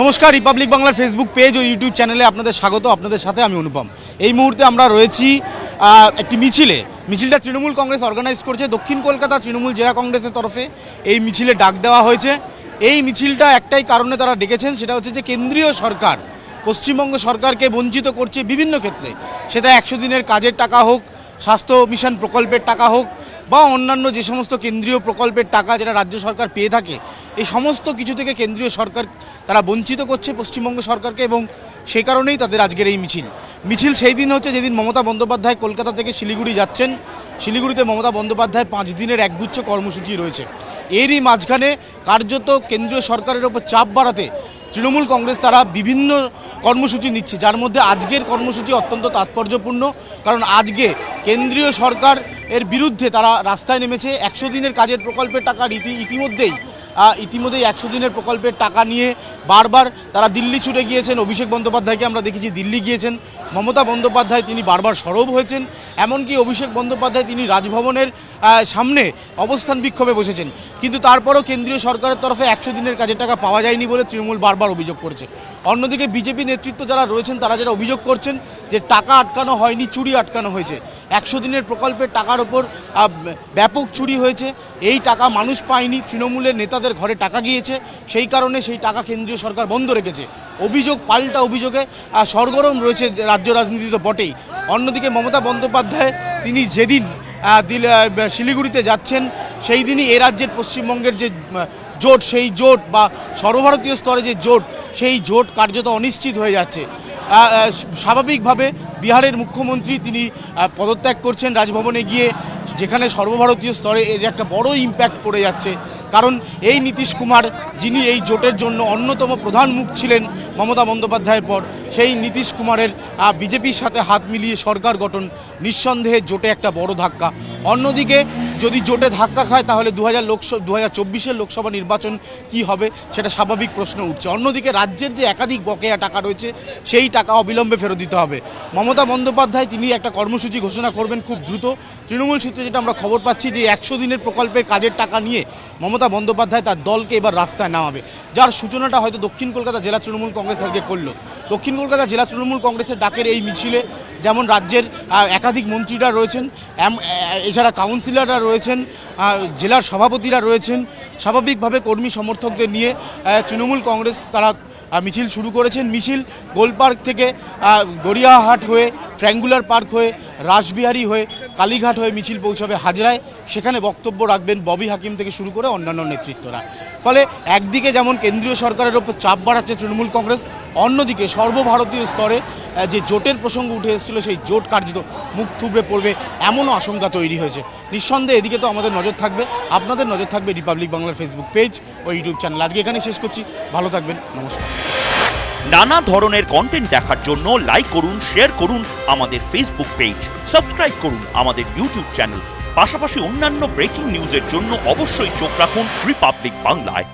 নমস্কার রিপাবলিক বাংলার Facebook page ও ইউটিউব চ্যানেলে আপনাদের স্বাগত, আপনাদের সাথে আমি অনুপম। এই মুহূর্তে আমরা রয়েছি একটি মিছিলে। মিছিলটা তৃণমূল কংগ্রেস অর্গানাইজ করছে, দক্ষিণ কলকাতা তৃণমূল জেলা কংগ্রেসের তরফে এই মিছিলে ডাক দেওয়া হয়েছে। এই মিছিলটা একটাই কারণে তারা ডেকেছেন, সেটা হচ্ছে যে কেন্দ্রীয় সরকার, পশ্চিমবঙ্গ সরকারকে বঞ্চিত করছে বিভিন্ন ক্ষেত্রে। সেটা একশো দিনের কাজের টাকা হোক, স্বাস্থ্য মিশন প্রকল্পের টাকা হোক বা অন্যান্য যে সমস্ত কেন্দ্রীয় প্রকল্পের টাকা যেটা রাজ্য সরকার পেয়ে থাকে, এই সমস্ত কিছু থেকে কেন্দ্রীয় সরকার তারা বঞ্চিত করছে পশ্চিমবঙ্গ সরকারকে এবং সেই কারণেই তাদের আজকের এই মিছিল। মিছিল সেই দিন হচ্ছে যেদিন মমতা বন্দ্যোপাধ্যায় কলকাতা থেকে শিলিগুড়ি যাচ্ছেন। শিলিগুড়িতে মমতা বন্দ্যোপাধ্যায় পাঁচ দিনের একগুচ্ছ কর্মসূচি রয়েছে। এরই মাঝখানে কার্যত কেন্দ্রীয় সরকারের ওপর চাপ বাড়াতে তৃণমূল কংগ্রেস তারা বিভিন্ন কর্মসূচি নিচ্ছে, যার মধ্যে আজকের কর্মসূচি অত্যন্ত তাৎপর্যপূর্ণ, কারণ আজকে কেন্দ্রীয় সরকার এর বিরুদ্ধে তারা রাস্তায় নেমেছে, একশো দিনের কাজের প্রকল্পের টাকা রীতি ইতিমধ্যেই ইতিমধ্যেই একশো দিনের প্রকল্পের টাকা নিয়ে বারবার তারা দিল্লি ছুটে গিয়েছেন। অভিষেক বন্দ্যোপাধ্যায়কে আমরা দেখেছি দিল্লি গিয়েছেন। মমতা বন্দ্যোপাধ্যায় তিনি বারবার সরব হয়েছেন। এমনকি অভিষেক বন্দ্যোপাধ্যায় তিনি রাজভবনের সামনে অবস্থান বিক্ষোভে বসেছেন। কিন্তু তারপরও কেন্দ্রীয় সরকারের তরফে একশো দিনের কাজের টাকা পাওয়া যায়নি বলে তৃণমূল বারবার অভিযোগ করছে। অন্যদিকে বিজেপি নেতৃত্ব যারা রয়েছেন, তারা যারা অভিযোগ করছেন যে টাকা আটকানো হয়নি, চুরি আটকানো হয়েছে একশো দিনের প্রকল্পের টাকার ওপর ব্যাপক চুরি হয়েছে। এই টাকা মানুষ পায়নি, তৃণমূলের নেতাদের ঘরে টাকা গিয়েছে। সেই কারণে সেই টাকা কেন্দ্রীয় সরকার বন্ধ রেখেছে। অভিযোগ, পাল্টা অভিযোগে সরগরম রয়েছে রাজ্য রাজনীতি তো বটেই। অন্যদিকে মমতা বন্দ্যোপাধ্যায়, তিনি যেদিন শিলিগুড়িতে যাচ্ছেন, সেই দিনই এ রাজ্যের পশ্চিমবঙ্গের যে জোট, সেই জোট বা সর্বভারতীয় স্তরে যে জোট, সেই জোট কার্যত অনিশ্চিত হয়ে যাচ্ছে। স্বাভাবিকভাবে বিহারের মুখ্যমন্ত্রী তিনি পদত্যাগ করছেন, রাজভবনে গিয়ে, যেখানে সর্বভারতীয় স্তরে এর একটা বড় ইম্প্যাক্ট পড়ে যাচ্ছে। কারণ এই নীতিশ কুমার যিনি এই জোটের জন্য অন্যতম প্রধান মুখ ছিলেন মমতা বন্দ্যোপাধ্যায়ের পর, সেই নীতিশ কুমারের বিজেপির সাথে হাত মিলিয়ে সরকার গঠন নিঃসন্দেহে জোটে একটা বড় ধাক্কা। অন্যদিকে যদি জোটে ধাক্কা খায়, তাহলে দু হাজার লোকসভা দু হাজার চব্বিশের লোকসভা নির্বাচন কি হবে, সেটা স্বাভাবিক প্রশ্ন উঠছে। অন্যদিকে রাজ্যের যে একাধিক বকেয়া টাকা রয়েছে, সেই টাকা অবিলম্বে ফেরত দিতে হবে। মমতা বন্দ্যোপাধ্যায় তিনি একটা কর্মসূচি ঘোষণা করবেন খুব দ্রুত। তৃণমূল সূত্রে যেটা আমরা খবর পাচ্ছি যে, একশো দিনের প্রকল্পের কাজের টাকা নিয়ে মমতা বন্দ্যোপাধ্যায় তার দলকে এবার রাস্তায় নামাবে। যার সূচনাটা হয়তো দক্ষিণ কলকাতা জেলা তৃণমূল কংগ্রেস আজকে করল। দক্ষিণ কলকাতা জেলা তৃণমূল কংগ্রেসের ডাকের এই মিছিলে যেমন রাজ্যের একাধিক মন্ত্রীরা রয়েছেন এছাড়া কাউন্সিলররা রয়েছেন জেলার সভাপতিরা রয়েছেন। স্বাভাবিকভাবে কর্মী সমর্থকদের নিয়ে তৃণমূল কংগ্রেস তারা মিছিল শুরু করেছেন। মিছিল গোলপার্ক থেকে গড়িয়াহাট হয়ে ট্র্যাঙ্গুলার পার্ক হয়ে, রাসবিহারী হয়ে, কালীঘাট হয়ে মিছিল পৌঁছাবে হাজরায়। সেখানে বক্তব্য রাখবেন ববি হাকিম থেকে শুরু করে অন্যান্য নেতৃত্বরা। ফলে একদিকে যেমন কেন্দ্রীয় সরকারের ওপর চাপ বাড়াচ্ছে তৃণমূল কংগ্রেস অন্যদিকে সর্বভারতীয় স্তরে যে জোটের প্রসঙ্গ উঠে এসেছিল, সেই জোট কার্যত মুখ থুবড়ে পড়বে এমনও আশঙ্কা তৈরি হয়েছে। নিঃসন্দেহে এদিকে তো আমাদের নজর থাকবে। আপনাদের নজর থাকবে রিপাবলিক বাংলার ফেসবুক পেজ ও ইউটিউব চ্যানেল আজকে এখানে শেষ করছি। ভালো থাকবেন। নমস্কার। নানা ধরনের কন্টেন্ট দেখার জন্য লাইক করুন শেয়ার করুন আমাদের ফেসবুক পেজ সাবস্ক্রাইব করুন আমাদের ইউটিউব চ্যানেল পাশাপাশি অন্যান্য ব্রেকিং নিউজের জন্য অবশ্যই চোখ রাখুন রিপাবলিক বাংলায়